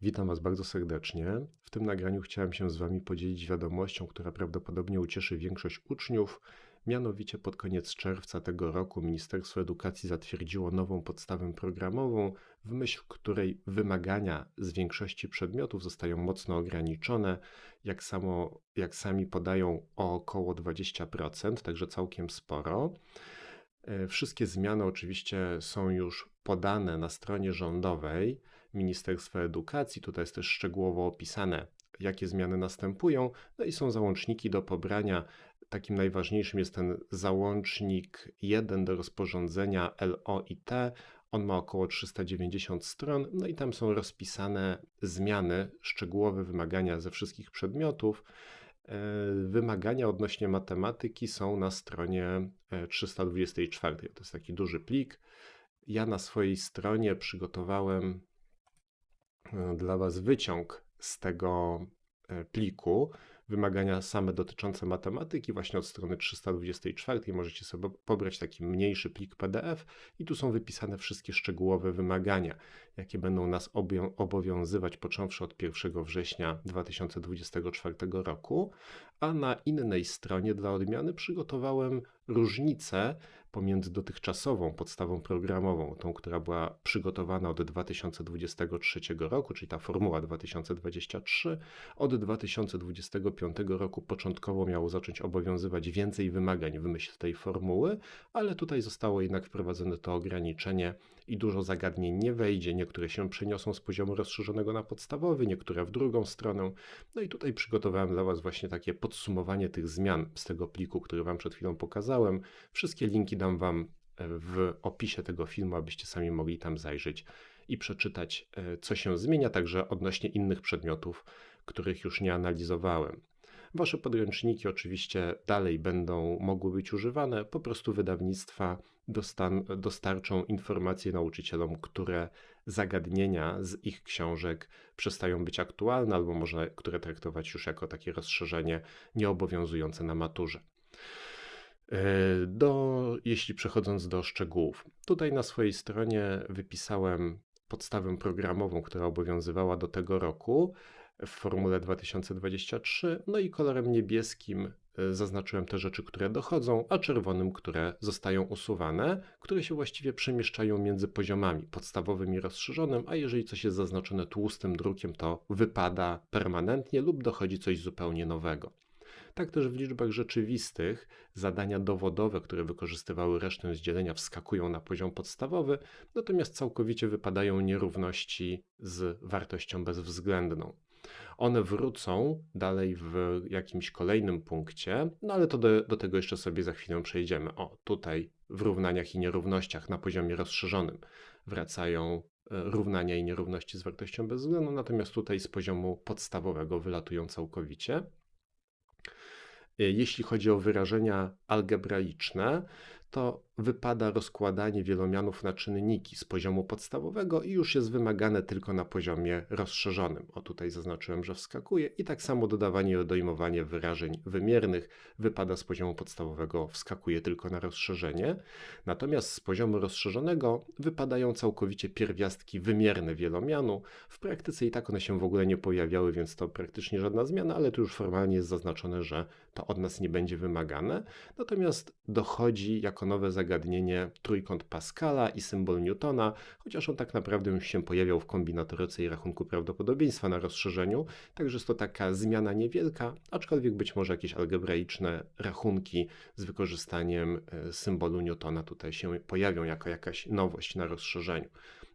Witam Was bardzo serdecznie. W tym nagraniu chciałem się z Wami podzielić wiadomością, która prawdopodobnie ucieszy większość uczniów. Mianowicie pod koniec czerwca tego roku Ministerstwo Edukacji zatwierdziło nową podstawę programową, w myśl której wymagania z większości przedmiotów zostają mocno ograniczone, jak, samo, jak sami podają o około 20%, także całkiem sporo. E, Wszystkie zmiany oczywiście są już podane na stronie rządowej Ministerstwa Edukacji. Tutaj jest też szczegółowo opisane, jakie zmiany następują. No i są załączniki do pobrania. Takim najważniejszym jest ten załącznik 1 do rozporządzenia LOIT. On ma około 390 stron, no i tam są rozpisane zmiany, szczegółowe wymagania ze wszystkich przedmiotów. E, Wymagania odnośnie matematyki są na stronie e, 324. To jest taki duży plik. Ja na swojej stronie przygotowałem e, dla Was wyciąg z tego e, pliku. Wymagania same dotyczące matematyki, właśnie od strony 324. Możecie sobie pobrać taki mniejszy plik PDF i tu są wypisane wszystkie szczegółowe wymagania, jakie będą nas obowią- obowiązywać począwszy od 1 września 2024 roku. A na innej stronie dla odmiany przygotowałem różnicę pomiędzy dotychczasową podstawą programową, tą, która była przygotowana od 2023 roku, czyli ta formuła 2023, od 2025 roku początkowo miało zacząć obowiązywać więcej wymagań w myśl tej formuły, ale tutaj zostało jednak wprowadzone to ograniczenie i dużo zagadnień nie wejdzie. Niektóre się przeniosą z poziomu rozszerzonego na podstawowy, niektóre w drugą stronę. No i tutaj przygotowałem dla Was właśnie takie podsumowanie tych zmian z tego pliku, który Wam przed chwilą pokazałem. Wszystkie linki dam Wam w opisie tego filmu, abyście sami mogli tam zajrzeć i przeczytać, e, co się zmienia, także odnośnie innych przedmiotów, których już nie analizowałem. Wasze podręczniki oczywiście dalej będą mogły być używane, po prostu wydawnictwa dostarczą informacje nauczycielom, które zagadnienia z ich książek przestają być aktualne, albo można które traktować już jako takie rozszerzenie nieobowiązujące na maturze. E, Do, jeśli przechodząc do szczegółów, tutaj na swojej stronie wypisałem podstawę programową, która obowiązywała do tego roku w formule 2023, no i kolorem niebieskim e, zaznaczyłem te rzeczy, które dochodzą, a czerwonym, które zostają usuwane, które się właściwie przemieszczają między poziomami podstawowym i rozszerzonym, a jeżeli coś jest zaznaczone tłustym drukiem, to wypada permanentnie lub dochodzi coś zupełnie nowego. Tak też w liczbach rzeczywistych zadania dowodowe, które wykorzystywały resztę z dzielenia, wskakują na poziom podstawowy, natomiast całkowicie wypadają nierówności z wartością bezwzględną. One wrócą dalej w jakimś kolejnym punkcie, no ale to do, do tego jeszcze sobie za chwilę przejdziemy. O, tutaj w równaniach i nierównościach na poziomie rozszerzonym wracają e, równania i nierówności z wartością bezwzględną, natomiast tutaj z poziomu podstawowego wylatują całkowicie. E, Jeśli chodzi o wyrażenia algebraiczne, to wypada rozkładanie wielomianów na czynniki z poziomu podstawowego i już jest wymagane tylko na poziomie rozszerzonym. O tutaj zaznaczyłem, że wskakuje i tak samo dodawanie i odejmowanie wyrażeń wymiernych wypada z poziomu podstawowego, wskakuje tylko na rozszerzenie. Natomiast z poziomu rozszerzonego wypadają całkowicie pierwiastki wymierne wielomianu. W praktyce i tak one się w ogóle nie pojawiały, więc to praktycznie żadna zmiana, ale tu już formalnie jest zaznaczone, że to od nas nie będzie wymagane. Natomiast dochodzi jako nowe zagadnienie trójkąt Pascala i symbol Newtona, chociaż on tak naprawdę już się pojawiał w kombinatoryce i rachunku prawdopodobieństwa na rozszerzeniu, także jest to taka zmiana niewielka, aczkolwiek być może jakieś algebraiczne rachunki z wykorzystaniem e, symbolu Newtona tutaj się pojawią jako jakaś nowość na rozszerzeniu.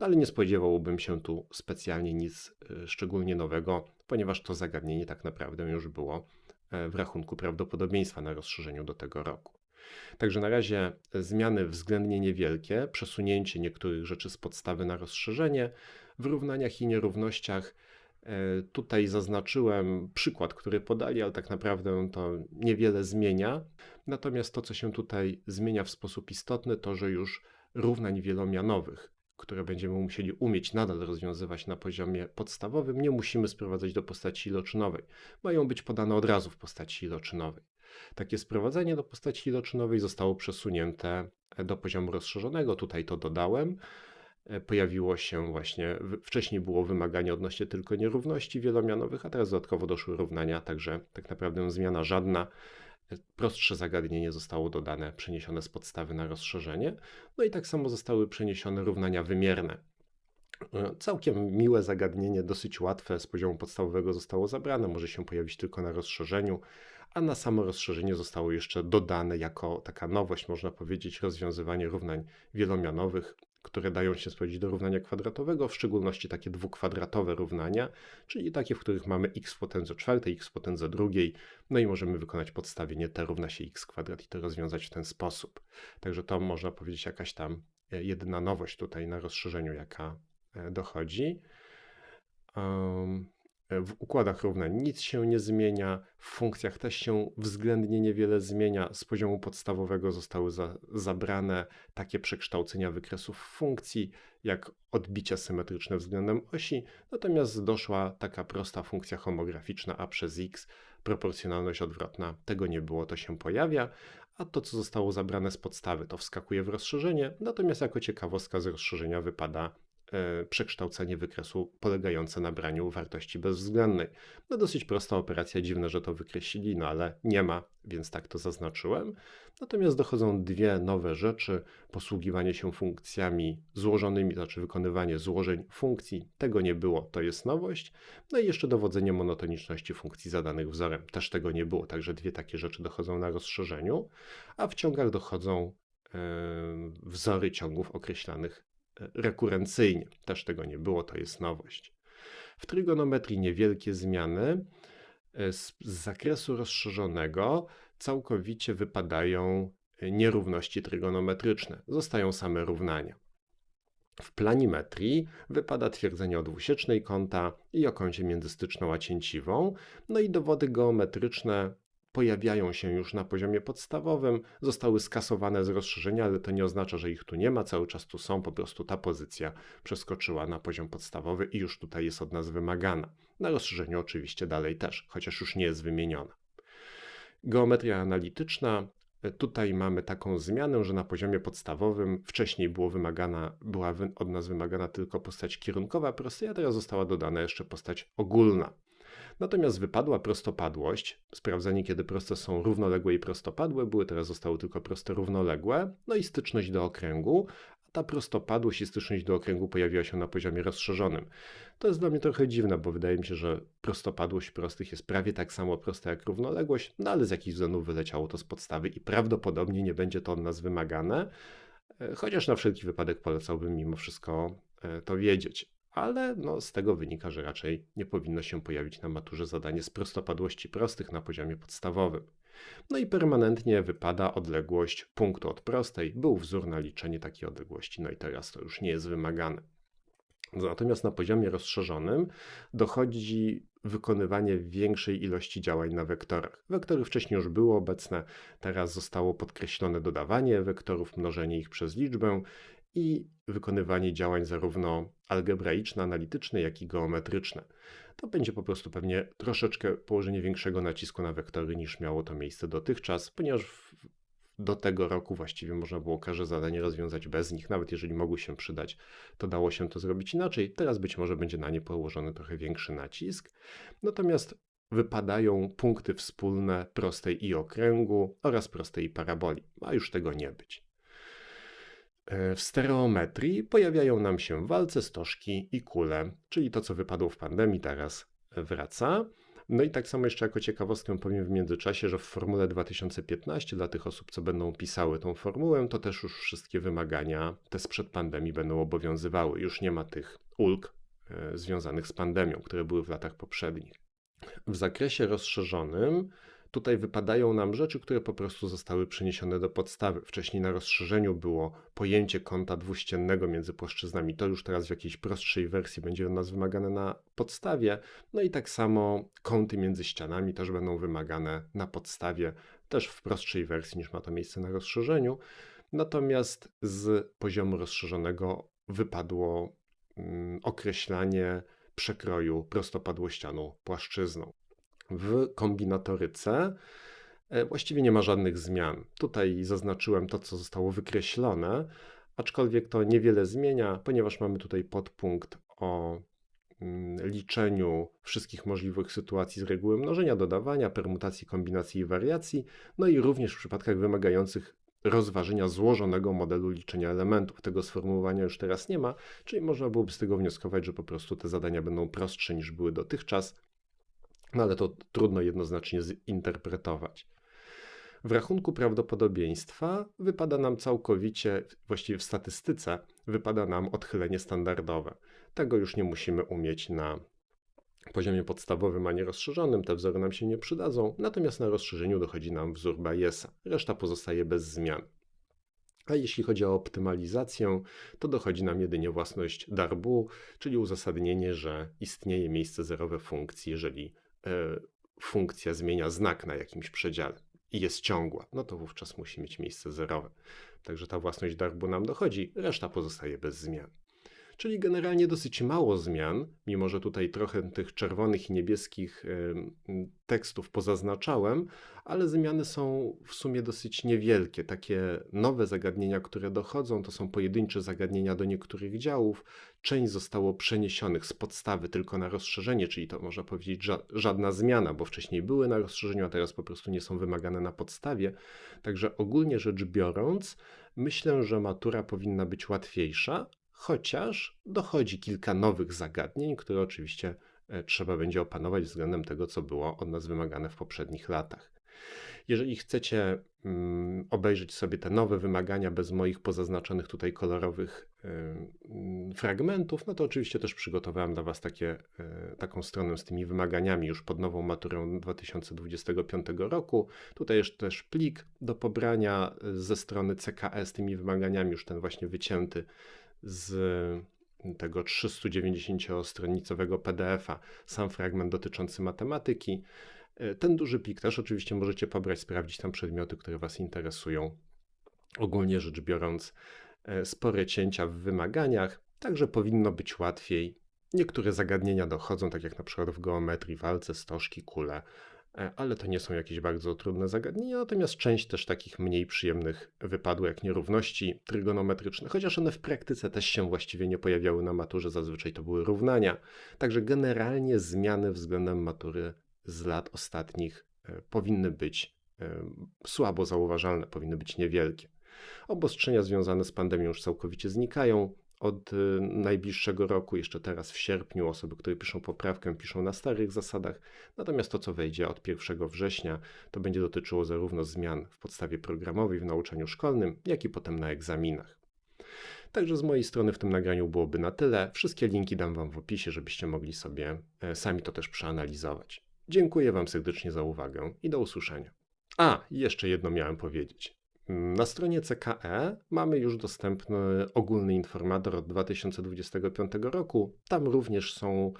No, Ale nie spodziewałbym się tu specjalnie nic e, szczególnie nowego, ponieważ to zagadnienie tak naprawdę już było e, w rachunku prawdopodobieństwa na rozszerzeniu do tego roku. Także na razie zmiany względnie niewielkie, przesunięcie niektórych rzeczy z podstawy na rozszerzenie. W równaniach i nierównościach e, tutaj zaznaczyłem przykład, który podali, ale tak naprawdę to niewiele zmienia. Natomiast to, co się tutaj zmienia w sposób istotny, to że już równań wielomianowych, które będziemy musieli umieć nadal rozwiązywać na poziomie podstawowym, nie musimy sprowadzać do postaci iloczynowej. Mają być podane od razu w postaci iloczynowej. Takie sprowadzenie do postaci iloczynowej zostało przesunięte do poziomu rozszerzonego. Tutaj to dodałem. e, pojawiło się właśnie, wcześniej było wymaganie odnośnie tylko nierówności wielomianowych, a teraz dodatkowo doszły równania, także tak naprawdę zmiana żadna. E, prostsze zagadnienie zostało dodane, przeniesione z podstawy na rozszerzenie. No i tak samo zostały przeniesione równania wymierne. E, całkiem miłe zagadnienie, dosyć łatwe, z poziomu podstawowego zostało zabrane, może się pojawić tylko na rozszerzeniu, a na samo rozszerzenie zostało jeszcze dodane jako taka nowość, można powiedzieć, rozwiązywanie równań wielomianowych, które dają się sprawdzić do równania kwadratowego, w szczególności takie dwukwadratowe równania, czyli takie, w których mamy x w potędze czwartej, x w potędze drugiej, no i możemy wykonać podstawienie t równa się x kwadrat i to rozwiązać w ten sposób. Także to można powiedzieć jakaś tam e, jedyna nowość tutaj na rozszerzeniu, jaka e, dochodzi. Um, w układach równań nic się nie zmienia, w funkcjach też się względnie niewiele zmienia. Z poziomu podstawowego zostały za, zabrane takie przekształcenia wykresów funkcji, jak odbicia symetryczne względem osi, natomiast doszła taka prosta funkcja homograficzna a przez x, proporcjonalność odwrotna. Tego nie było, to się pojawia, a to, co zostało zabrane z podstawy, to wskakuje w rozszerzenie, natomiast jako ciekawostka z rozszerzenia wypada E, przekształcenie wykresu polegające na braniu wartości bezwzględnej. No dosyć prosta operacja, dziwne, że to wykreślili, no ale nie ma, więc tak to zaznaczyłem. Natomiast dochodzą dwie nowe rzeczy: posługiwanie się funkcjami złożonymi, znaczy wykonywanie złożeń funkcji. Tego nie było, to jest nowość. No i jeszcze dowodzenie monotoniczności funkcji zadanych wzorem. Też tego nie było, także dwie takie rzeczy dochodzą na rozszerzeniu, a w ciągach dochodzą yy, wzory ciągów określanych rekurencyjnie. Też tego nie było, to jest nowość. W trygonometrii niewielkie zmiany. E, z, z zakresu rozszerzonego całkowicie wypadają e, nierówności trygonometryczne, zostają same równania. W planimetrii wypada twierdzenie o dwusiecznej kąta i o kącie między styczną a cięciwą, no i dowody geometryczne pojawiają się już na poziomie podstawowym, zostały skasowane z rozszerzenia, ale to nie oznacza, że ich tu nie ma, cały czas tu są, po prostu ta pozycja przeskoczyła na poziom podstawowy i już tutaj jest od nas wymagana. Na rozszerzeniu oczywiście dalej też, chociaż już nie jest wymieniona. Geometria analityczna. Tutaj mamy taką zmianę, że na poziomie podstawowym wcześniej było wymagana, była od nas wymagana tylko postać kierunkowa prostej, a teraz została dodana jeszcze postać ogólna. Natomiast wypadła prostopadłość, sprawdzanie kiedy proste są równoległe i prostopadłe, były teraz zostały tylko proste równoległe, no i styczność do okręgu, ta prostopadłość i styczność do okręgu pojawiła się na poziomie rozszerzonym. To jest dla mnie trochę dziwne, bo wydaje mi się, że prostopadłość prostych jest prawie tak samo prosta jak równoległość, no ale z jakichś względów wyleciało to z podstawy i prawdopodobnie nie będzie to od nas wymagane, e, chociaż na wszelki wypadek polecałbym mimo wszystko e, to wiedzieć ale no, z tego wynika, że raczej nie powinno się pojawić na maturze zadanie z prostopadłości prostych na poziomie podstawowym. No i permanentnie wypada odległość punktu od prostej. Był wzór na liczenie takiej odległości, no i teraz to już nie jest wymagane. Natomiast na poziomie rozszerzonym dochodzi wykonywanie większej ilości działań na wektorach. Wektory wcześniej już były obecne, teraz zostało podkreślone dodawanie wektorów, mnożenie ich przez liczbę i wykonywanie działań zarówno algebraiczne, analityczne, jak i geometryczne. To będzie po prostu pewnie troszeczkę położenie większego nacisku na wektory niż miało to miejsce dotychczas, ponieważ w, do tego roku właściwie można było każde zadanie rozwiązać bez nich, nawet jeżeli mogły się przydać, to dało się to zrobić inaczej. Teraz być może będzie na nie położony trochę większy nacisk. Natomiast wypadają punkty wspólne prostej i okręgu oraz prostej i paraboli. Ma już tego nie być. E, w stereometrii pojawiają nam się walce, stożki i kule, czyli to, co wypadło w pandemii, teraz wraca. No i tak samo jeszcze jako ciekawostkę powiem w międzyczasie, że w Formule 2015 dla tych osób, co będą pisały tą formułę, to też już wszystkie wymagania te sprzed pandemii będą obowiązywały. Już nie ma tych ulg e, związanych z pandemią, które były w latach poprzednich. W zakresie rozszerzonym Tutaj wypadają nam rzeczy, które po prostu zostały przeniesione do podstawy. Wcześniej na rozszerzeniu było pojęcie kąta dwuściennego między płaszczyznami. To już teraz w jakiejś prostszej wersji będzie od nas wymagane na podstawie. No i tak samo kąty między ścianami też będą wymagane na podstawie, też w prostszej wersji niż ma to miejsce na rozszerzeniu. Natomiast z poziomu rozszerzonego wypadło mm, określanie przekroju prostopadłościaną płaszczyzną. W kombinatoryce e, właściwie nie ma żadnych zmian. Tutaj zaznaczyłem to, co zostało wykreślone, aczkolwiek to niewiele zmienia, ponieważ mamy tutaj podpunkt o mm, liczeniu wszystkich możliwych sytuacji z reguły mnożenia, dodawania, permutacji, kombinacji i wariacji, no i również w przypadkach wymagających rozważenia złożonego modelu liczenia elementów. Tego sformułowania już teraz nie ma, czyli można byłoby z tego wnioskować, że po prostu te zadania będą prostsze niż były dotychczas, no ale to trudno jednoznacznie zinterpretować. W rachunku prawdopodobieństwa wypada nam całkowicie, właściwie w statystyce, wypada nam odchylenie standardowe. Tego już nie musimy umieć na poziomie podstawowym, a nie rozszerzonym. Te wzory nam się nie przydadzą, natomiast na rozszerzeniu dochodzi nam wzór Bayesa. Reszta pozostaje bez zmian. A jeśli chodzi o optymalizację, to dochodzi nam jedynie własność darbu, czyli uzasadnienie, że istnieje miejsce zerowe funkcji, jeżeli funkcja zmienia znak na jakimś przedziale i jest ciągła, no to wówczas musi mieć miejsce zerowe. Także ta własność darbu nam dochodzi, reszta pozostaje bez zmian. Czyli generalnie dosyć mało zmian, mimo że tutaj trochę tych czerwonych i niebieskich tekstów pozaznaczałem, ale zmiany są w sumie dosyć niewielkie. Takie nowe zagadnienia, które dochodzą, to są pojedyncze zagadnienia do niektórych działów. Część zostało przeniesionych z podstawy tylko na rozszerzenie, czyli to można powiedzieć żadna zmiana, bo wcześniej były na rozszerzeniu, a teraz po prostu nie są wymagane na podstawie. Także ogólnie rzecz biorąc, myślę, że matura powinna być łatwiejsza, chociaż dochodzi kilka nowych zagadnień, które oczywiście e, trzeba będzie opanować względem tego, co było od nas wymagane w poprzednich latach. Jeżeli chcecie mm, obejrzeć sobie te nowe wymagania bez moich pozaznaczonych tutaj kolorowych y, fragmentów, no to oczywiście też przygotowałem dla Was takie, y, taką stronę z tymi wymaganiami już pod nową maturę 2025 roku. Tutaj jest też plik do pobrania ze strony CKS z tymi wymaganiami, już ten właśnie wycięty z tego 390-stronicowego PDF-a sam fragment dotyczący matematyki. E, ten duży plik też oczywiście możecie pobrać, sprawdzić tam przedmioty, które Was interesują. Ogólnie rzecz biorąc, e, spore cięcia w wymaganiach, także powinno być łatwiej. Niektóre zagadnienia dochodzą, tak jak na przykład w geometrii, walce, stożki, kule, ale to nie są jakieś bardzo trudne zagadnienia, natomiast część też takich mniej przyjemnych wypadło, jak nierówności trygonometryczne, chociaż one w praktyce też się właściwie nie pojawiały na maturze, zazwyczaj to były równania. Także generalnie zmiany względem matury z lat ostatnich e, powinny być e, słabo zauważalne, powinny być niewielkie. Obostrzenia związane z pandemią już całkowicie znikają od y, najbliższego roku, jeszcze teraz w sierpniu, osoby, które piszą poprawkę, piszą na starych zasadach. Natomiast to, co wejdzie od 1 września, to będzie dotyczyło zarówno zmian w podstawie programowej w nauczaniu szkolnym, jak i potem na egzaminach. Także z mojej strony w tym nagraniu byłoby na tyle. Wszystkie linki dam Wam w opisie, żebyście mogli sobie e, sami to też przeanalizować. Dziękuję Wam serdecznie za uwagę i do usłyszenia. A, jeszcze jedno miałem powiedzieć. Na stronie CKE mamy już dostępny ogólny informator od 2025 roku. Tam również są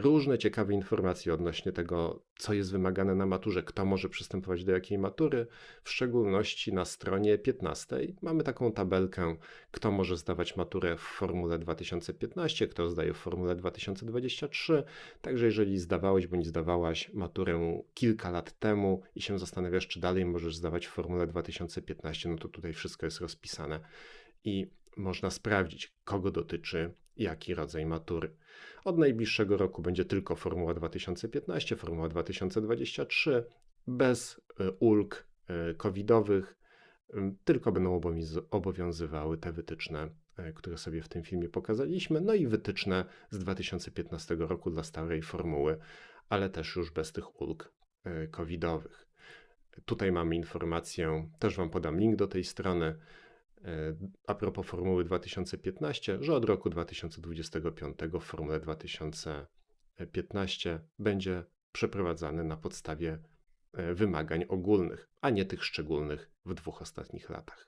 różne ciekawe informacje odnośnie tego, co jest wymagane na maturze, kto może przystępować do jakiej matury. W szczególności na stronie 15 mamy taką tabelkę, kto może zdawać maturę w formule 2015, kto zdaje w formule 2023. Także jeżeli zdawałeś bądź zdawałaś maturę kilka lat temu i się zastanawiasz, czy dalej możesz zdawać w formule 2015, no to tutaj wszystko jest rozpisane i można sprawdzić, kogo dotyczy jaki rodzaj matury. Od najbliższego roku będzie tylko Formuła 2015, Formuła 2023, bez e, ulg e, covidowych, tylko będą obowiązywały te wytyczne, e, które sobie w tym filmie pokazaliśmy, no i wytyczne z 2015 roku dla starej formuły, ale też już bez tych ulg covidowych. Tutaj mamy informację, też Wam podam link do tej strony a propos Formuły 2015, że od roku 2025 w Formule 2015 będzie przeprowadzany na podstawie e, wymagań ogólnych, a nie tych szczególnych w dwóch ostatnich latach.